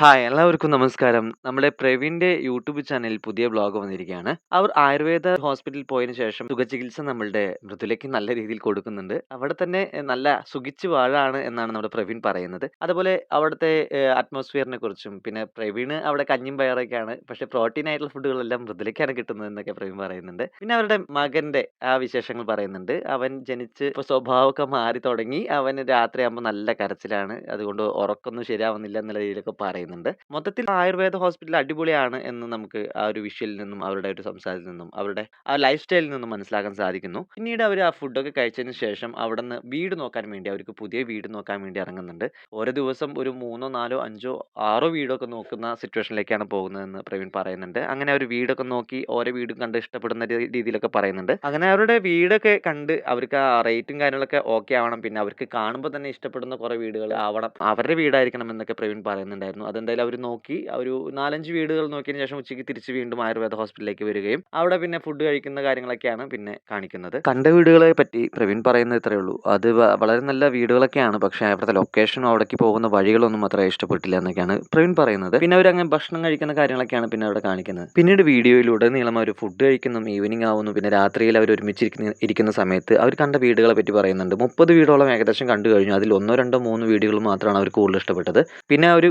Hi എല്ലാവർക്കും നമസ്കാരം. നമ്മുടെ പ്രവീണിന്റെ യൂട്യൂബ് ചാനലിൽ പുതിയ ബ്ലോഗ് വന്നിരിക്കുകയാണ്. അവർ ആയുർവേദ ഹോസ്പിറ്റലിൽ പോയതിനു ശേഷം സുഖചികിത്സ നമ്മളുടെ മൃദുലയ്ക്ക് നല്ല രീതിയിൽ കൊടുക്കുന്നുണ്ട്. അവിടെ തന്നെ നല്ല സുഖിച്ച് വാഴാണ് എന്നാണ് നമ്മുടെ പ്രവീൺ പറയുന്നത്. അതുപോലെ അവിടുത്തെ അറ്റ്മോസ്ഫിയറിനെ കുറിച്ചും പിന്നെ പ്രവീണ് അവിടെ കഞ്ഞിയും പയറൊക്കെയാണ്. പക്ഷേ പ്രോട്ടീൻ ആയിട്ടുള്ള ഫുഡുകളെല്ലാം മൃദുലയ്ക്കാണ് കിട്ടുന്നത് എന്നൊക്കെ പ്രവീൺ പറയുന്നുണ്ട്. പിന്നെ അവരുടെ മകന്റെ ആ വിശേഷങ്ങൾ പറയുന്നുണ്ട്. അവൻ ജനിച്ച് ഇപ്പോൾ സ്വഭാവമൊക്കെ മാറി തുടങ്ങി. അവന് രാത്രിയാകുമ്പോൾ നല്ല കരച്ചിലാണ്. അതുകൊണ്ട് ഉറക്കൊന്നും ശരിയാവുന്നില്ല എന്നുള്ള രീതിയിലൊക്കെ പറയുന്നുണ്ട്. മൊത്തത്തിൽ ആയുർവേദ ഹോസ്പിറ്റൽ അടിപൊളിയാണ് എന്ന് നമുക്ക് ആ ഒരു വിഷ്വലിൽ നിന്നും അവരുടെ ഒരു സംസാരത്തിൽ നിന്നും അവരുടെ ആ ലൈഫ് സ്റ്റൈലിൽ നിന്നും മനസ്സിലാക്കാൻ സാധിക്കുന്നു. പിന്നീട് അവർ ആ ഫുഡൊക്കെ കഴിച്ചതിന് ശേഷം അവിടുന്ന് വീട് നോക്കാൻ വേണ്ടി അവർക്ക് പുതിയ വീട് നോക്കാൻ വേണ്ടി ഇറങ്ങുന്നുണ്ട്. ഓരോ ദിവസം ഒരു 3ഓ 4ഓ 5ഓ 6ഓ വീടൊക്കെ നോക്കുന്ന സിറ്റുവേഷനിലേക്കാണ് പോകുന്നതെന്ന് പ്രവീൺ പറയുന്നുണ്ട്. അങ്ങനെ അവർ വീടൊക്കെ നോക്കി ഓരോ വീടും കണ്ട് ഇഷ്ടപ്പെടുന്ന രീതിയിലൊക്കെ പറയുന്നുണ്ട്. അങ്ങനെ അവരുടെ വീടൊക്കെ കണ്ട് അവർക്ക് ആ റേറ്റും കാര്യങ്ങളൊക്കെ ഓക്കെ ആവണം. പിന്നെ അവർക്ക് കാണുമ്പോൾ തന്നെ ഇഷ്ടപ്പെടുന്ന കുറേ വീടുകൾ ആവണം. അവരുടെ വീടായിരിക്കണം എന്നൊക്കെ പ്രവീൺ പറയുന്നുണ്ടായിരുന്നു. അതെന്തായാലും അവർ നോക്കി. ഒരു 4, 5 വീടുകൾ നോക്കിയതിന് ശേഷം ഉച്ചയ്ക്ക് തിരിച്ച് വീണ്ടും ആയുർവേദ ഹോസ്പിറ്റലിലേക്ക് വരികയും അവിടെ പിന്നെ ഫുഡ് കഴിക്കുന്ന കാര്യങ്ങളൊക്കെയാണ് പിന്നെ കാണിക്കുന്നത്. കണ്ട വീടുകളെ പറ്റി പ്രവീൺ പറയുന്നത് ഇത്രയേ ഉള്ളൂ. അത് വളരെ നല്ല വീടുകളൊക്കെയാണ്. പക്ഷേ അവിടുത്തെ ലൊക്കേഷനും അവിടേക്ക് പോകുന്ന വഴികളൊന്നും അത്ര ഇഷ്ടപ്പെട്ടില്ല എന്നൊക്കെയാണ് പ്രവീൺ പറയുന്നത്. പിന്നെ അവരങ്ങനെ ഭക്ഷണം കഴിക്കുന്ന കാര്യങ്ങളൊക്കെയാണ് പിന്നെ അവിടെ കാണിക്കുന്നത്. പിന്നീട് വീഡിയോയിലൂടെ നീളം അവർ ഫുഡ് കഴിക്കുന്നു. ഈവനിങ് ആവുന്നു. പിന്നെ രാത്രിയിൽ അവർ ഒരുമിച്ചിരിക്കുന്ന ഇരിക്കുന്ന സമയത്ത് അവർ കണ്ട വീടുകളെ പറ്റി പറയുന്നുണ്ട്. 30 വീടോളം ഏകദേശം കണ്ടു കഴിഞ്ഞു. അതിൽ 1, 2, 3 വീടുകൾ മാത്രമാണ് അവർ കൂടുതൽ ഇഷ്ടപ്പെട്ടത്. പിന്നെ ഒരു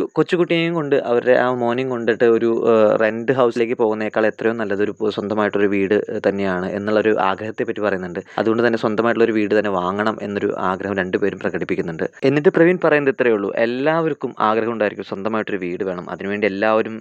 കൊച്ചുകുട്ടിയെയും കൊണ്ട് അവരുടെ ആ മോനെയും കൊണ്ടിട്ട് ഒരു റെന്റ് ഹൗസിലേക്ക് പോകുന്നേക്കാൾ എത്രയോ നല്ലത് ഒരു സ്വന്തമായിട്ടൊരു വീട് തന്നെയാണ് എന്നുള്ളൊരു ആഗ്രഹത്തെ പറ്റി പറയുന്നുണ്ട്. അതുകൊണ്ട് തന്നെ സ്വന്തമായിട്ടുള്ള ഒരു വീട് തന്നെ വാങ്ങണം എന്നൊരു ആഗ്രഹം രണ്ടുപേരും പ്രകടിപ്പിക്കുന്നുണ്ട്. എന്നിട്ട് പ്രവീൺ പറയുന്നത് ഇത്രയേ ഉള്ളൂ. എല്ലാവർക്കും ആഗ്രഹം ഉണ്ടായിരിക്കും സ്വന്തമായിട്ടൊരു വീട് വേണം. അതിനുവേണ്ടി എല്ലാവരും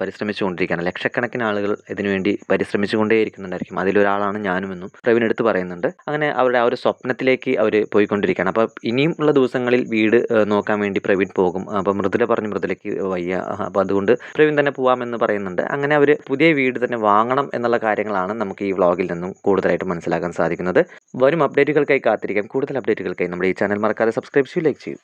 പരിശ്രമിച്ചുകൊണ്ടിരിക്കുകയാണ്. ലക്ഷക്കണക്കിന് ആളുകൾ ഇതിനുവേണ്ടി പരിശ്രമിച്ചുകൊണ്ടേയിരിക്കുന്നുണ്ടായിരിക്കും. അതിലൊരാളാണ് ഞാനും ഞാനുമെന്നും പ്രവീൺ എടുത്ത് പറയുന്നുണ്ട്. അങ്ങനെ അവരുടെ ആ ഒരു സ്വപ്നത്തിലേക്ക് അവർ പോയിക്കൊണ്ടിരിക്കുകയാണ്. അപ്പോൾ ഇനിയും ഉള്ള ദിവസങ്ങളിൽ വീട് നോക്കാൻ വേണ്ടി പ്രവീൺ പോകും. അപ്പോൾ മൃദുല പറഞ്ഞു മൃദുലയ്ക്ക് വയ്യ. അപ്പോൾ അതുകൊണ്ട് പ്രവീൺ തന്നെ പോവാമെന്ന് പറയുന്നുണ്ട്. അങ്ങനെ അവർ പുതിയ വീട് തന്നെ വാങ്ങണം എന്നുള്ള കാര്യങ്ങളാണ് നമുക്ക് ഈ വ്ളോഗിൽ നിന്നും കൂടുതലായിട്ട് മനസ്സിലാക്കാൻ സാധിക്കുന്നത്. വരും അപ്ഡേറ്റുകൾക്കായി കാത്തിരിക്കാം. കൂടുതൽ അപ്ഡേറ്റുകൾക്കായി നമ്മുടെ ഈ ചാനൽ മറക്കാതെ സബ്സ്ക്രൈബ് ചെയ്യൂ, ലൈക്ക് ചെയ്യൂ.